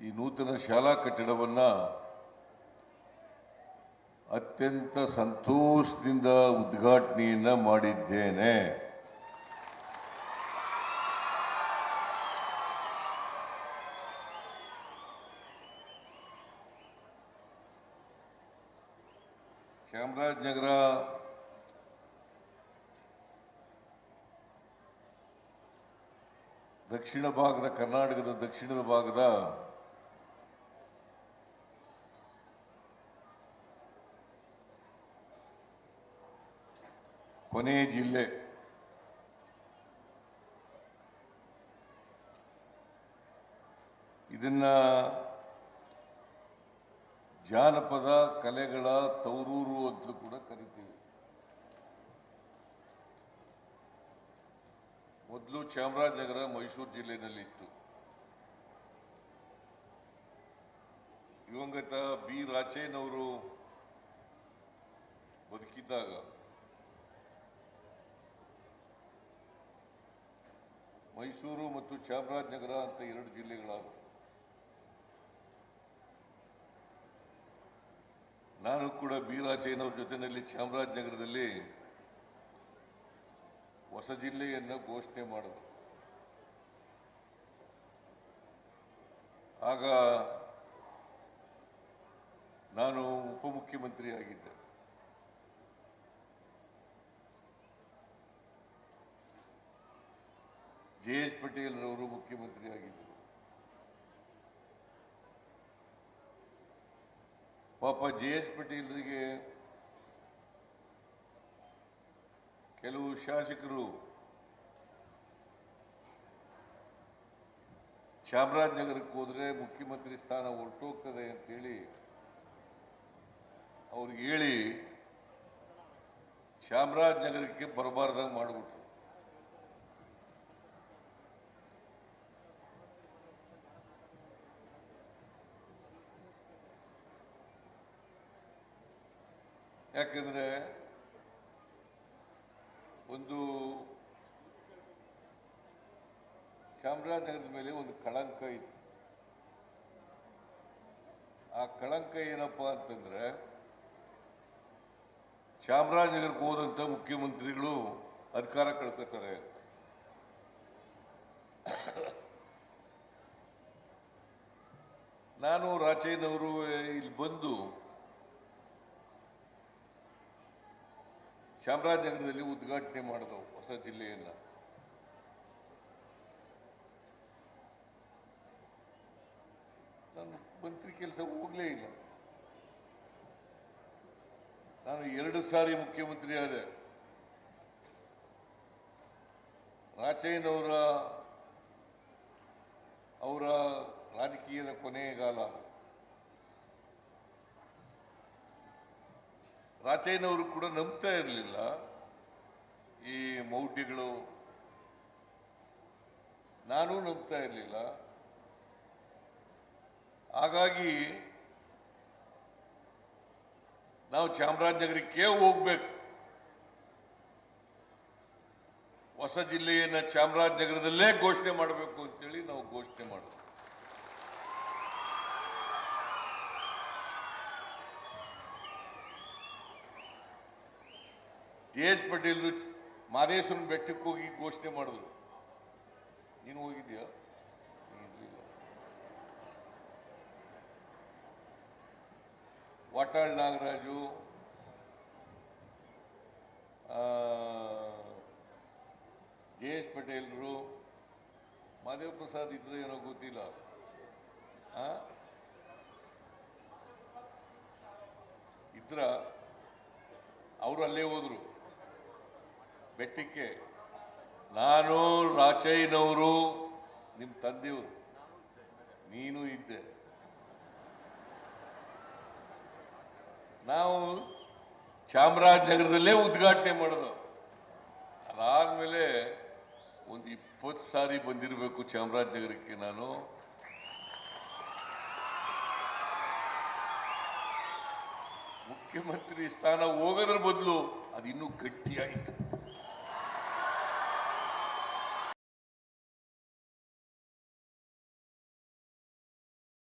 ಈ ನೂತನ ಶಾಲಾ ಕಟ್ಟಡವನ್ನು ಅತ್ಯಂತ ಸಂತೋಷದಿಂದ ಉದ್ಘಾಟನೆಯನ್ನು ಮಾಡಿದ್ದೇನೆ. ಚಾಮರಾಜನಗರ ದಕ್ಷಿಣ ಭಾಗದ ಕರ್ನಾಟಕದ ದಕ್ಷಿಣದ ಭಾಗದ ಕೊನೆಯ ಜಿಲ್ಲೆ. ಇದನ್ನ ಜಾನಪದ ಕಲೆಗಳ ತೌರೂರು ಅಂತಲೂ ಕೂಡ ಕರಿತೀವಿ. ಮೊದಲು ಚಾಮರಾಜನಗರ ಮೈಸೂರು ಜಿಲ್ಲೆಯಲ್ಲಿತ್ತು ದಿವಂಗತ ಬಿ ರಾಚೇನವರು ಬದುಕಿದ್ದಾಗ ಮೈಸೂರು ಮತ್ತು ಚಾಮರಾಜನಗರ ಅಂತ ಎರಡು ಜಿಲ್ಲೆಗಳಾದವು. ನಾನು ಕೂಡ ಬೀರಾಚಯ್ಯನವ್ರ ಜೊತೆಯಲ್ಲಿ ಚಾಮರಾಜನಗರದಲ್ಲಿ ಹೊಸ ಜಿಲ್ಲೆಯನ್ನು ಘೋಷಣೆ ಮಾಡಿದ್ರು ಆಗ ನಾನು ಉಪಮುಖ್ಯಮಂತ್ರಿ ಆಗಿದ್ದೆ ಜೆ ಎಚ್ ಮುಖ್ಯಮಂತ್ರಿ ಆಗಿದ್ದರು ಪಾಪ ಜೆ ಎಚ್ ಪಟೇಲರಿಗೆ ಕೆಲವು ಶಾಸಕರು ಚಾಮರಾಜನಗರಕ್ಕೆ ಹೋದರೆ ಮುಖ್ಯಮಂತ್ರಿ ಸ್ಥಾನ ಹೊರಟೋಗ್ತದೆ ಅಂತೇಳಿ ಅವ್ರಿಗೆ ಹೇಳಿ ಚಾಮರಾಜನಗರಕ್ಕೆ ಬರಬಾರ್ದಂಗೆ ಮಾಡಿಬಿಟ್ರು. ಯಾಕಂದ್ರೆ ಒಂದು ಚಾಮರಾಜನಗರದ ಮೇಲೆ ಒಂದು ಕಳಂಕ ಇತ್ತು ಆ ಕಳಂಕ ಏನಪ್ಪ ಅಂತಂದ್ರೆ ಚಾಮರಾಜನಗರಕ್ಕೆ ಹೋದಂಥ ಮುಖ್ಯಮಂತ್ರಿಗಳು ಅಧಿಕಾರ ಕಳ್ಕೊತಾರೆ. ನಾನು ರಾಚಯ್ಯನವರು ಇಲ್ಲಿ ಬಂದು ಚಾಮರಾಜನಗರದಲ್ಲಿ ಉದ್ಘಾಟನೆ ಮಾಡಿದವು ಹೊಸ ಜಿಲ್ಲೆಯನ್ನು ನಾನು ಮಂತ್ರಿ ಕೆಲಸ ಹೋಗಲೇ ಇಲ್ಲ. ನಾನು ಎರಡು ಸಾರಿ ಮುಖ್ಯಮಂತ್ರಿ ಆದೆ. ರಾಚಯ್ಯನವರ ಅವರ ರಾಜಕೀಯದ ಕೊನೆಯ ಅದು. ರಾಚಯ್ಯನವರು ಕೂಡ ನಂಬ್ತಾ ಇರಲಿಲ್ಲ. ಈ ಮೌಢ್ಯಗಳು ನಾನು ನಂಬ್ತಾ ಇರಲಿಲ್ಲ. ಹಾಗಾಗಿ ನಾವು ಚಾಮರಾಜನಗರಕ್ಕೆ ಹೋಗ್ಬೇಕು. ಹೊಸ ಜಿಲ್ಲೆಯನ್ನು ಚಾಮರಾಜನಗರದಲ್ಲೇ ಘೋಷಣೆ ಮಾಡಬೇಕು ಅಂತೇಳಿ ನಾವು ಘೋಷಣೆ ಮಾಡಿದ್ವಿ ಜೆ ಎಚ್ ಪಟೇಲ್ ಮಾದೇಶ್ವರನ ಬೆಟ್ಟಕ್ಕೆ ಹೋಗಿ ಘೋಷಣೆ ಮಾಡಿದ್ರು. ನೀನು ಹೋಗಿದ್ಯಾ ವಾಟಾಳ್ ನಾಗರಾಜು ಜೆ ಎಸ್ ಪಟೇಲ್ರು, ಮಾದೇವ ಪ್ರಸಾದ್ ಇದ್ರೆ ಏನೋ ಗೊತ್ತಿಲ್ಲ? ಇದ್ರ, ಅವರು ಅಲ್ಲೇ ಹೋದ್ರು. ಬೆಟ್ಟಕ್ಕೆ ನಾನು ರಾಚಯ್ಯನವರು ನಿಮ್ಮ ತಂದೆಯವರು. ನೀನು ಇದ್ದೆ. ನಾವು ಚಾಮರಾಜನಗರದಲ್ಲೇ ಉದ್ಘಾಟನೆ ಮಾಡೋದು. ಅದಾದ್ಮೇಲೆ ಒಂದು ಇಪ್ಪತ್ತು ಸಾರಿ ಬಂದಿರಬೇಕು ಚಾಮರಾಜನಗರಕ್ಕೆ ನಾನು. ಮುಖ್ಯಮಂತ್ರಿ ಸ್ಥಾನ ಹೋಗೋದ್ರ ಬದಲು ಅದು ಇನ್ನೂ ಗಟ್ಟಿಯಾಯಿತು.